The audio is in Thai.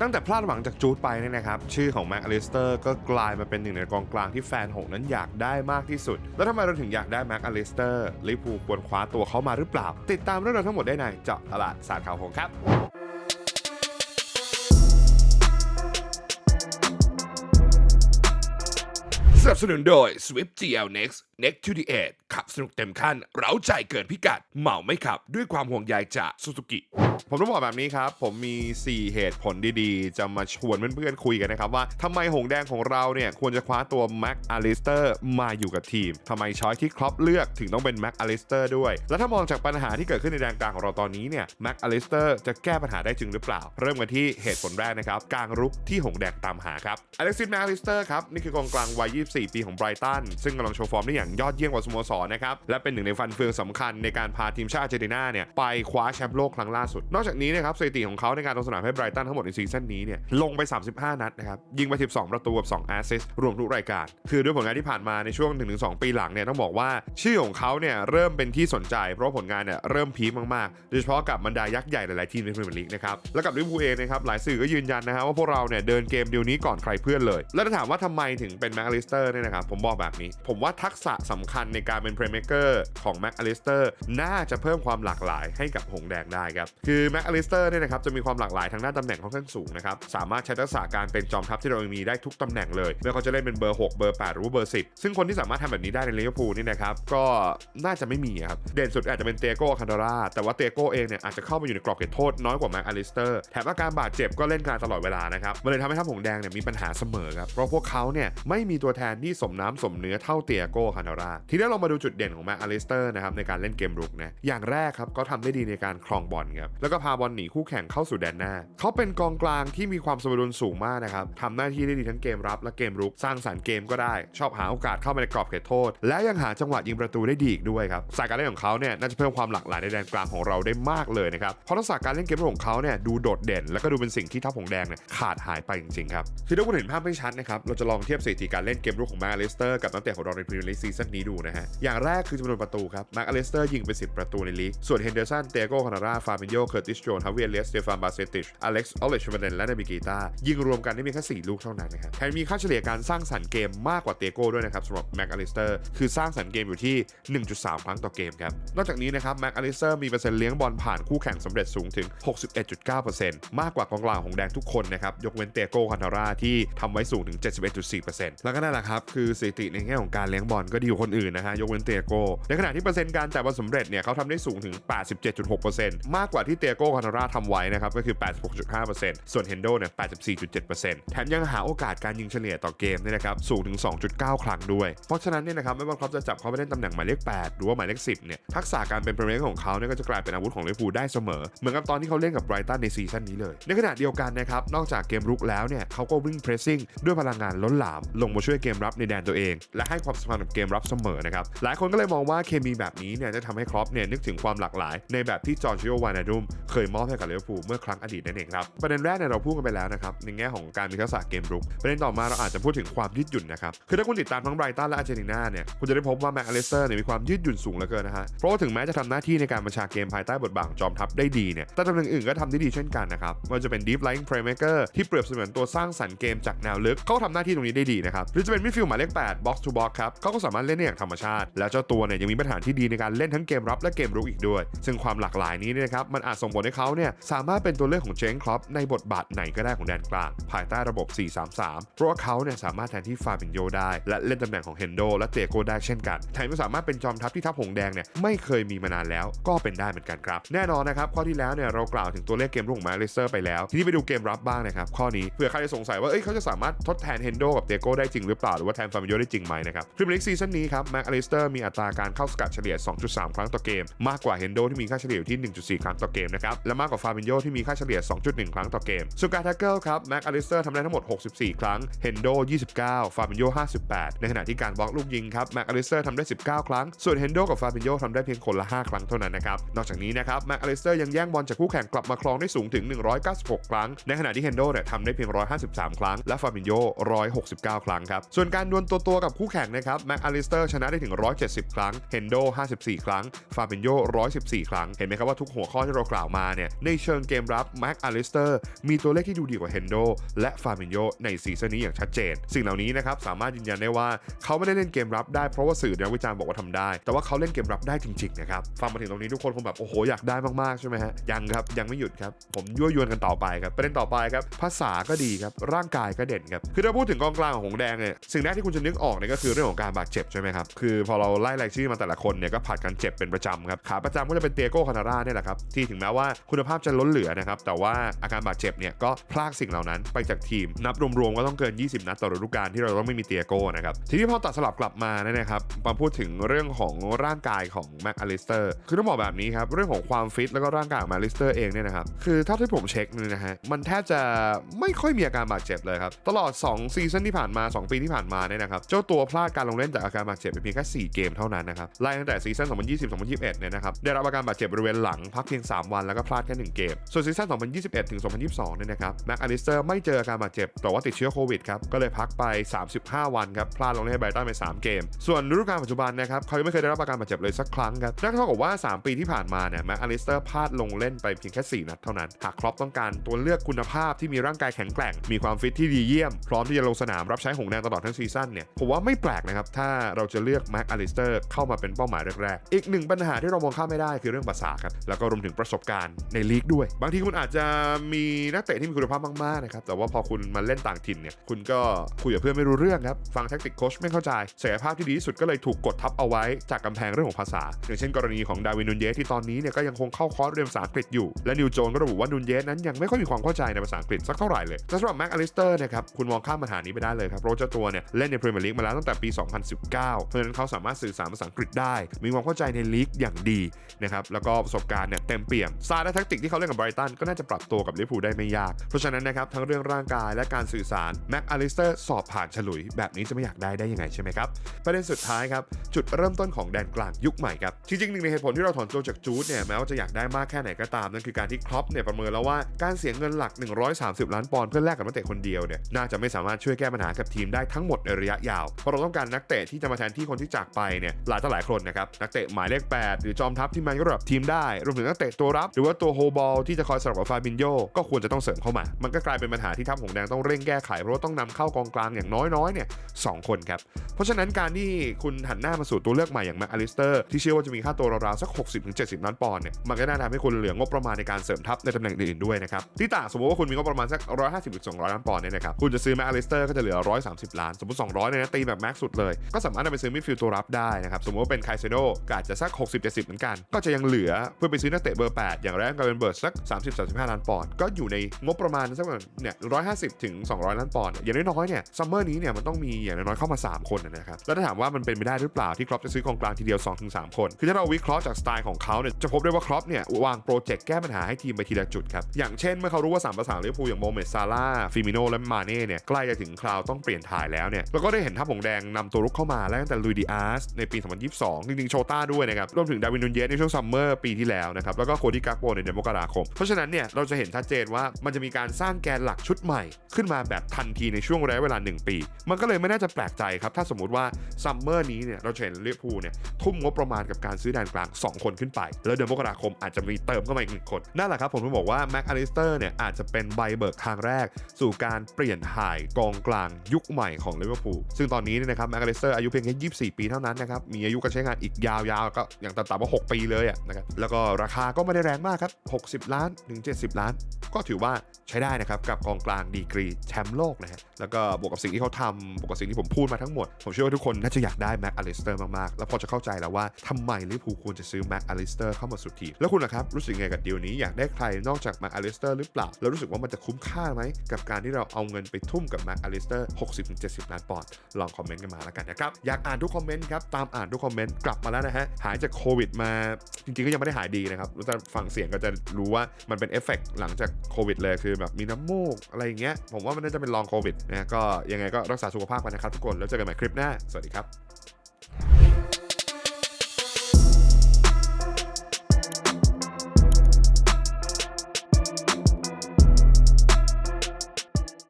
ตั้งแต่พลาดหวังจากจูดไปเนี่ยนะครับ ชื่อของแม็กอลิสเตอร์ก็กลายมาเป็นหนึ่งในกองกลางที่แฟนหงนั้นอยากได้มากที่สุด แล้วทำไมเราถึงอยากได้แม็กอลิสเตอร์ลิเวอร์พูควรคว้าตัวเขามาหรือเปล่า ติดตามเรื่องราวทั้งหมดได้ในเจาะตลาดสาดข่าวหงครับสนับสนุนโดย Swift GL Next Next to the Edge ขับสนุกเต็มขั้น เร้าใจเกินพิกัด เหมาไม่ขับ ด้วยความห่วงใยจาก Suzuki ผมต้องบอกแบบนี้ครับ ผมมี 4 เหตุผลดีๆ จะมาชวนเพื่อนๆคุยกันนะครับว่าทำไมหงแดงของเราเนี่ยควรจะคว้าตัวแม็กอาลิสเตอร์มาอยู่กับทีมทำไมช้อยที่ครอปเลือกถึงต้องเป็นแม็กอาลิสเตอร์ด้วย แล้วถ้ามองจากปัญหาที่เกิดขึ้นในแดนกลางของเราตอนนี้เนี่ยแม็กอาลิสเตอร์จะแก้ปัญหาได้จริงหรือเปล่า เริ่มกันที่เหตุผลแรกนะครับกลางรุกที่หงแดงตามหาครับอเล็กซิสแม็กอาลิสเตอร์ครับนี่คือกองกลางวัย 24 ปีของไบรตันซึ่งกำลังโชว์ฟอร์มได้อย่างยอดเยี่ยมกว่าสโมสรนะครับและเป็นหนึ่งในฟันเฟืองสำคัญในการพาทีมชาติอาร์เจนตินาเนี่ยไปคว้าแชมป์โลกครั้งล่าสุด นอกจากนี้นะครับสถิติของเขาในการลงสนามให้ไบรตันทั้งหมดในซีซั่นนี้เนี่ยลงไป 35 นัดนะครับยิงไป 12 ประตูกับ2แอสซิสต์รวมทุกรายการ คือด้วยผลงานที่ผ่านมาในช่วง 1-2 ปีหลังเนี่ยต้องบอกว่าชื่อของเขาเนี่ยเริ่มเป็นที่สนใจ เพราะผลงานเนี่ยเริ่มพีคมากๆโดยเฉพาะกับบรรดายักษ์ใหญ่หลายๆทีมในพรีเมียร์ลีกนะครับแล้วกับลิเวอร์พูลเองนะครับหลายสื่อก็ยืนยันนะฮะว่าพวกเราเนี่ยเดินเกมเดียวนี้ก่อนใครเพื่อนเลย แล้วถ้าถามว่าทำไมถึงเป็นแม็กลิสเตอร์เนี่ยนะครับผมบอกแบบนี้ ผมว่าทักษะสำคัญในการเป็นเพลย์เมคเกอร์ของแม็กอลิสเตอร์น่าจะเพิ่มความหลากหลายให้กับหงแดงได้ครับ คือแม็กอลิสเตอร์เนี่ยนะครับจะมีความหลากหลายทางด้านตำแหน่งค่อนข้างสูงนะครับ สามารถใช้ทักษะการเป็นจอมทัพที่เรามีได้ทุกตำแหน่งเลยไม่ว่าจะเล่นเป็นเบอร์ 6 เบอร์ 8 หรือว่าเบอร์ 10 ซึ่งคนที่สามารถทำแบบนี้ได้ในลิเวอร์พูลนี่นะครับก็น่าจะไม่มีครับเด่นสุดอาจจะเป็นเตโก้คันดาราแต่ว่าเตโก้เองเนี่ยอาจจะเข้ามาอยู่ในกรอบเขตโทษน้อยกว่าแม็กอลิสเตอร์แถมอาการบาดเจ็บก็เล่นการตลอดเวลานะครับมันเลยทำให้ทัพหงแดงเนี่ยมีปัญหาเสมอครับเพราะพวกเขาเนี่ยไม่มีตัวแทนที่สมน้ำสมเนื้อเท่าเตียโก้คันดาราทีนี้เรามาดูจุดเด่นของแม็กอลิสเตอร์นะครับในการเล่นเกมรุกนะอย่างแรกครับก็ทำได้ดีในการครองบอลครับแล้วก็พาบอลหนีคู่แข่งเข้าสู่แดนหน้า เขาเป็นกองกลางที่มีความสมดุลสูงมากนะครับทำหน้าที่ได้ดีทั้งเกมรับและเกมรุกสร้างสรรค์เกมก็ได้ ชอบหาโอกาสเข้ามาในกรอบเขตโทษ และยังหาจังหวะยิงประตูได้ดีอีกด้วยครับสายการเล่นของเขาเนี่ยน่าจะเพิ่มความหลากหลายในแดนกลางของเราได้มากเลยนะครับเพราะทักษะการเล่นเกมรุกของเขาเนี่ยดูโดดเด่น และก็ดูเป็นสิ่งที่ทัพหงแดงเนี่ยขาดหายไปจริงๆครับคือถ้าคุณเห็นภาพไม่ชัดนะครับเราจะลองเทียบสถิติการเล่นเกมรุกของแม็กอลิสเตอร์กับนักเตะของเราในพรีเมียร์ลีกซีซั่นนี้ดูนะฮะ อย่างแรกคือจำนวนประตูครับแม็กอเลสเตอร์ยิงไป 10 ประตูในลีก ส่วนเฮนเดอร์สัน เตโก้คานาราฟาบินโยเคอร์ติสโจนฮาเวียเลสเตฟานบาเซติช อเล็กซ์ ออเลชเวนและนาบิกิตายิงรวมกันได้เพียงแค่ 4 ลูกเท่านั้นนะครับแถมมีค่าเฉลี่ยการสร้างสรรค์เกมมากกว่าเตโก้ด้วยนะครับสำหรับแม็กอเลสเตอร์คือสร้างสรรค์เกมอยู่ที่ 1.3 ครั้งต่อเกมครับนอกจากนี้นะครับแม็กอเลสเตอร์มีเปอร์เซ็นต์เลี้ยงบอลผ่านคู่แข่งสำเร็จสูงถึง 61.9%มากกว่ากองกลางของแดงทุกคนนะครับยกเว้นเตโก้คันาราที่ทำไว้สูงถึง 71.4%แล้วก็นั่นแหละครับคือสถิติในแง่ของการเลี้ยงบอลก็ดีกว่าคนอื่นนะฮะยกเว้นเตโก้ในขณะที่เปอร์เซ็นต์การจ่ายบอลสำเร็จเนี่ยเขาทำได้สูงถึง 87.6%มากกว่าที่เตโก้คันาราทำไว้นะครับก็คือ 86.5%ส่วนเฮนโดเนี่ย 84.7%แถมยังหาโอกาสการยิงเฉลี่ยต่อเกมเนี่ยนะครับสูงถึง 2.9 ครั้งด้วย เพราะฉะนั้นเนี่ยนะครับไม่ว่าเขาจะจับเขาไปเล่นตำแหน่งหมายเลข 8 หรือว่าหมายเลข 10 เนี่ยทักษะการเป็นเพลย์เมคของเขาเนี่ยก็จะกลายเป็นอาวุธของลิเวอร์พูลได้เสมอ เหมือนกับตอนที่เขาเล่นกับไบรตันในซีซั่นนี้เลย ในขณะเดียวกันนะครับนอกจากเกมรุกแล้วเนี่ยเขาก็วิ่งเพรสซิ่งด้วยพลังงานล้นหลาม ลงมาช่วยเกมรับในแดนตัวเอง และให้ความสำคัญกับเกมรับเสมอนะครับ หลายคนก็เลยมองว่าเคมีแบบนี้เนี่ยจะทำให้ครอปเนี่ยนึกถึงความหลากหลาย ในแบบที่จอร์จิโอวานาดุมเคยมอบให้กับลิเวอร์พูลเมื่อครั้งอดีตนั่นเองครับ ประเด็นแรกเนี่ยเราพูดกันไปแล้วนะครับในแง่ของการมีทักษะเกมรุก ประเด็นต่อมาเราอาจจะพูดถึงความยืดหยุ่นนะครับ คือถ้าคุณติดตามทั้งไบรตันและอาร์เจนตินาเนี่ยคุณจะได้พบว่าแม็กอลิสเตอร์เนี่ยมีความยืดหยุ่นสูงเหลือเกินนะฮะ เพราะว่าถึงแม้จะทำหน้าที่ในการบัญชาเกมภายใต้บทบาทของจอมทัพได้ดีเนี่ยแต่ตำแหน่งอื่นก็ทำได้ดีเช่นกันนะครับไมันจะเป็น deep lying playmaker ที่เปรียบเสมือนตัวสร้างสรรค์เกมจากแนวลึกเขาทำหน้าที่ตรงนี้ได้ดีนะครับหรือจะเป็นมิดฟิลด์หมายเลข8 box to box ครับเขาก็สามารถเล่นได้อย่างธรรมชาติ และเจ้าตัวเนี่ยยังมีมาตรฐานที่ดีในการเล่นทั้งเกมรับและเกมรุกอีกด้วย ซึ่งความหลากหลายนี้เนี่ยนะครับมันอาจส่งผลให้เขาเนี่ยสามารถเป็นตัวเลือกของเจงครอปในบทบาทไหนก็ได้ของแดนกลาง ภายใต้ระบบ 4-3-3 เพราะว่าเขาเนี่ยสามารถแทนที่ฟาบินโยได้ และเล่นตำแหน่งของเฮนโดและเตโกได้เช่นกันแถมยังสามารถเป็นจอมทัพที่ทัพหงแดงเนี่ยไม่เคยมีมานานแล้ว ก็เป็นได้เหมือนกันครับแน่นอนนะครับข้อที่แล้วเนี่ยเรากล่าวถึงตัวเลขเกมรุกของมาเลเซอร์ไปแล้วทีนี้ไปดูเกมรับบ้างนะครับข้อนี้เผื่อใครจะสงสัยว่าเอ้ยเขาจะสามารถทดแทนเฮนโดกับเตโกได้จริงหรือเปล่าหรือว่าแทนฟาบินโยได้จริงไหมนะครับพรีเมียร์ลีกซีซันนี้ครับแม็กอลิสเตอร์มีอัตราการเข้าสกัดเฉลี่ย 2.3 ครั้งต่อเกม มากกว่าเฮนโดที่มีค่าเฉลี่ยอยู่ที่ 1.4 ครั้งต่อเกมนะครับและมากกว่าฟาบินโยที่มีค่าเฉลี่ย 2.1 ครั้งต่อเกมส่วนการแท็กเกิลครับแม็กอลิสเตอร์ทำได้ทั้งหมด 64 ครั้งเฮนโด 29 ฟาบินโย 58 ในขณะที่การบล็อกลูกยิงครับแม็กอลิสเตอร์ทำได้ 19 ครั้ง ส่วนเฮนโดกับฟาบินโยทำได้เพียงคนละ 5 ครั้งเท่านั้นนะครับนอกจากนี้นะครับแม็กอลิสเตอร์ยังแย่งบอลจากคู่แข่งกลับมาครองได้สูงถึง 196 ครั้ง ในขณะที่เฮนโดเนี่ยทำได้เพียง 153 ครั้ง และฟาบินโย169 ครั้งครับส่วนการดวลตัวๆกับคู่แข่งนะครับแม็กอลิลิสเตอร์ชนะได้ถึง 170 ครั้ง เฮนโด 54 ครั้ง ฟาบินโย114 ครั้ง เห็นไหมครับว่าทุกหัวข้อที่เรากล่าวมาเนี่ย ในเชิงเกมรับแม็กอลิสเตอร์มีตัวเลขที่ดูดีกว่าเฮนโดและฟาบินโยในซีซั่นนี้อย่างชัดเจน สิ่งเหล่านี้นะครับสามารถยืนยันได้ว่าเขาไม่ได้เล่นเกมรับได้เพราะว่าสื่อนักวิจารณ์บอกว่าทำได้ แต่ว่าเขาเล่นเกมรับได้จริงๆนะครับ ฟังมาถึงตรงนี้ทุกคนคงแบบโอ้โหอยากได้มากๆใช่ไหมฮะ ยังครับยังไม่หยุดครับ ผมยั่วยวนกันต่อไปครับประเด็นต่อไปครับภาษาก็ดีครับร่างกายก็เด่นครับคือถ้าพูดถึงกองกลางของหงแดงเนี่ยสิ่งแรกที่คุณจะนึกออกเนี่ยก็คือเรื่องของการบาดเจ็บใช่ไหมครับ คือพอเราไล่รายชื่อมาแต่ละคนเนี่ยก็ผัดกันเจ็บเป็นประจำครับขาประจำก็จะเป็นเตียโก้คานาร่าเนี่ยแหละครับที่ถึงแม้ว่าคุณภาพจะล้นเหลือนะครับแต่ว่าอาการบาดเจ็บเนี่ยก็พลากสิ่งเหล่านั้นไปจากทีม นับรวมๆก็ต้องเกิน 20 นัดต่อฤดูกาลที่เราต้องไม่มีเตียโก้นะครับทีนี้พอตัดสลับกลับมาเนี่ยนะครับมาพูดถึงเรื่องของร่างกายของแม็กอลิสเตอร์คือต้องบอกแบบนี้ครับเรื่องของความฟิตแล้วก็ร่างกายของแม็กอลิสเตอร์เองเนี่ยนะครับคือเท่าที่ผมเช็คเนี่ยนะฮะมันแทบจะไม่ค่อยมีอาการบาดเจ็บเลยครับตลอด 2 ซีซั่นที่ผ่านมา 2 ปีที่ผ่านมาเนี่ยนะครับเจ้าตัวพลาดการลงเล่นจากอาการการบาดเจ็บไปเพียงแค่ 4 เกมเท่านั้นนะครับไล่ตั้งแต่ซีซั่น 2020-2021 เนี่ยนะครับได้รับอาการบาดเจ็บบริเวณหลังพักเพียง 3 วันแล้วก็พลาดแค่ 1 เกม ส่วนซีซั่น 2021-2022 เนี่ยนะครับแม็กอลิสเตอร์ไม่เจออาการบาดเจ็บแต่ว่าติดเชื้อโควิดครับก็เลยพักไป 35 วันครับพลาดลงเล่นให้ไบรตันไป 3 เกม ส่วนฤดูกาลปัจจุบันนะครับเขายังไม่เคยได้รับอาการบาดเจ็บเลยสักครั้งครับนั่นเท่ากับว่า 3 ปีที่ผ่านมาเนี่ยแม็กอลิสเตอร์พลาดลงเล่นไปเพียงแค่ 4 นัดเท่านั้นหากครอปต้องการตัวเลือกคุณภาพที่มีร่างกายแข็งแกร่ง มีความฟิตที่ดีเยี่ยม พร้อมที่จะลงสนามรับใช้หงแดงตลอดทั้งซีซั่นเนี่ยผมว่าไม่แปลกนะครับถ้าเราจะเลือกแม็กอลิสเตอร์เข้ามาเป็นเป้าหมายแรกๆ อีกหนึ่งปัญหาที่เรามองข้ามไม่ได้คือเรื่องภาษาครับ แล้วก็รวมถึงประสบการณ์ในลีกด้วย บางทีคุณอาจจะมีนักเตะที่มีคุณภาพมากๆนะครับ แต่ว่าพอคุณมาเล่นต่างถิ่นเนี่ย คุณก็คุยกับเพื่อนไม่รู้เรื่องครับ ฟังแท็กติกโค้ชไม่เข้าใจศักยภาพที่ดีที่สุดก็เลยถูกกดทับเอาไว้จากกำแพงเรื่องของภาษา อย่างเช่น กรณีของดาวินนูนเยสที่ตอนนี้เนี่ยก็ยังคงเข้าคอร์สเรียนภาษาอังกฤษอยู่และนิวโจนก็ระบุว่านูนเยสนั้นยังไม่ค่อยมีความเข้าใจในภาษาอังกฤษสักเท่าไหร่เลยแต่สำหรับแม็กอลิสเตอร์นะครับคุณมองข้ามปัญหานี้ไปได้เลยครับเพราะเจ้าตัวเนี่ยเล่นในพรีเมียร์ลีกมาแล้วตั้งแต่ปี 2019เพราะฉะนั้นเขาสามารถสื่อสารภาษาอังกฤษได้ มีความเข้าใจในลีกอย่างดีนะครับแล้วก็ประสบการณ์เนี่ยเต็มเปี่ยมซาและแท็กติกที่เขาเล่นกับไบรตันก็น่าจะปรับตัวกับลิเวอร์พูลได้ไม่ยาก เพราะฉะนั้นนะครับทั้งเรื่องร่างกายและการสื่อสารแม็กอลิสเตอร์สอบผ่านฉลุย แบบนี้จะไม่อยากได้ได้ยังไงใช่ไหมครับประเด็นสุดท้ายครับจุดเริ่มต้นของแดนกลางยุคใหม่ครับจริงๆหนึ่งในเหตุผลที่เราถอนตัวจากจูดเนี่ยแม้ว่าจะอยากได้มากแค่ไหนก็ตามนั่นคือการที่ครอปเนี่ยประเมินแล้วว่าการเสียเงินหลัก 130 ล้านปอนด์เพื่อแลกกับนักเตะคนเดียวเนี่ยน่าจะไม่สามารถช่วยแก้ปัญหากับทีมได้ทั้งหมดในระยะยาวเพราะเราต้องการนักเตะที่จะมาแทนที่คนที่จากไปเนี่ยหลายต่อหลายคนนะครับนักเตะหมายเลข 8 หรือจอมทัพที่มันก็ระดับทีมได้ รวมถึงนักเตะตัวรับ หรือว่าตัวโฮบอลที่จะคอยสลับกับฟาบินโยก็ควรจะต้องเสริมเข้ามา มันก็กลายเป็นปัญหาที่ทัพหงแดงต้องเร่งแก้ไขเพราะว่าต้องนำเข้ากองกลางอย่างน้อยๆเนี่ยสองคนครับเพราะฉะนั้นการที่คุณหันหน้ามาสู่ตัวเลือกใหม่อย่างแม็กอลิสเตอร์ที่เชื่อว่าจะมีค่าตัวราวๆสัก 60-70 ล้านปอนด์เนี่ยมันก็น่าทำให้คุณเหลืองบประมาณในการเสริมทัพในตำแหน่งอื่นๆด้วยนะครับที่ต่างสมมติว่าคุณมีงบประมาณสัก 150-200 ล้านปอนด์เนี่ยนะครับคุณจะซื้อแม็กอลิสเตอร์ก็จะเหลือ 130 ล้าน สมมติ 200เนี่ยนะตีแบบแม็กสุดเลยก็สามารถนำไปซื้อมิดฟิลด์ตัวรับได้นะครับ สมมติว่าเป็นไคเซโดก็อาจจะสัก 60-70 เหมือนกัน ก็จะยังเหลือเพื่อไปซื้อนักเตะเบอร์ 8 อย่างแรกก็เป็นเบิร์ดสัก 30-35 ล้านปอนด์ก็อยู่ในงบประมาณสักเนี่ย150ถึง200 ล้านปอนด์อย่างน้อยๆเนี่ยซัมเมอร์นี้เนี่ยมันต้องมีอย่างน้อยๆเข้ามา 3 คนนะครับแล้วถ้าถามว่ามันเป็นไปได้หรือเปล่าที่ครอปจะซื้อกองกลางทีเดียว 2-3 คน คือถ้าเราวิเคราะห์จากสไตล์ของเขาเนี่ยจะพบได้ว่าครอปเนี่ยวางโปรเจกต์แก้ปัญหาให้ทีมไปทีละจุดครับอย่างเช่นเมื่อเขารู้ว่าสามประสานลิเวอร์พูลอย่างโมเมดซาร่าฟิมิโนและมาเน่เนี่ยใกล้จะถึงคราวต้องเปลี่ยนถ่ายแล้วเนี่ยเราก็ได้เห็นทัพหงแดงนำตัวรุกเข้ามาแล้วตั้งแต่ลุยดิอาร์สในปี 2022 จริงๆโชต้าด้วยนะครับ รวมถึงดาวินนูนเยสในช่วงซัมเมอร์ปีที่แล้วนะครับ แล้วก็โคดิกาโปในเดือนมกราคม เพราะฉะนั้นเนี่ยเราจะเห็นชัดเจนว่ามันจะมีการสร้างแกนหลักชุดใหม่ ขึ้นมาแบบทันทีในช่วงระยะเวลา 1 ปี มันก็เลยไม่น่าจะแปลกใจครับถ้าสมมติว่าซัมเมอร์นี้เนี่ยเราจะเห็นลิเวอร์พูลเนี่ยทุ่มงบประมาณกับการซื้อแดนกลาง 2 คนขึ้นไป แล้วเดือนมกราคมอาจจะมีเติมเข้ามาอีกหนึ่งคนนั่นแหละครับผมถึงบอกว่าแม็กอลิสเตอร์เนี่ยอาจจะเป็นใบเบิกทางแรก สู่การเปลี่ยนถ่ายกองกลางยุคใหม่ของลิเวอร์พูลซึ่งตอนนี้เนี่ยนะครับแม็กอลิสเตอร์อายุเพียงแค่24 ปีเท่านั้นนะครับ มีอายุการใช้งานอีกยาวๆ ก็อย่างต่ำๆว่า6ปีเลยนะครับ แล้วก็ราคาก็ไม่ได้แรงมากครับ 60 ล้านถึง 70 ล้าน ก็ถือว่าใช้ได้นะครับกับกองกลางดีกรีแชมป์โลกนะฮะ แล้วก็บวกกับสิ่งที่เขาทำบวกกับสิ่งที่ผมพูดมาทั้งหมด ผมเชื่อว่าทุกคนน่าจะอยากได้แม็กอลิสเตอร์มากๆ แล้วพอจะเข้าใจแล้วว่าทำไมลิเวอร์พูลควรจะซื้อแม็กอลิสเตอร์เข้ามาสู่ทีแล้วคุณล่ะครับรู้สึกไงกับดีลนี้อยากได้ใครนอกจากแม็กอลิสเตอร์หรือเปล่าแล้วรู้สึกว่ามันจะคุ้มค่าไหมกับการที่เราเอาเงินไปทุ่มกับแม็กอลิสเตอร์60-70 ล้านปอนด์ลองคอมเมนต์กันมาแล้วกันนะครับอยากอ่านทุกคอมเมนต์ครับ ตามอ่านทุกคอมเมนต์กลับมาแล้วนะฮะ หายจากโควิดมาจริงๆ ก็ยังไม่ได้หายดีนะครับแต่ฟังเสียงก็จะรู้ว่ามันเป็นเอฟเฟกต์หลังจากโควิดเลยคือแบบมีน้ำมูกอะไรอย่างเงี้ยผมว่ามันน่าจะเป็นลองโควิดนะก็ยังไงก็รักษาสุขภาพกันนะครับทุกคนแล้วเจอกันใหม่คลิปหน้าสวัสดีครับ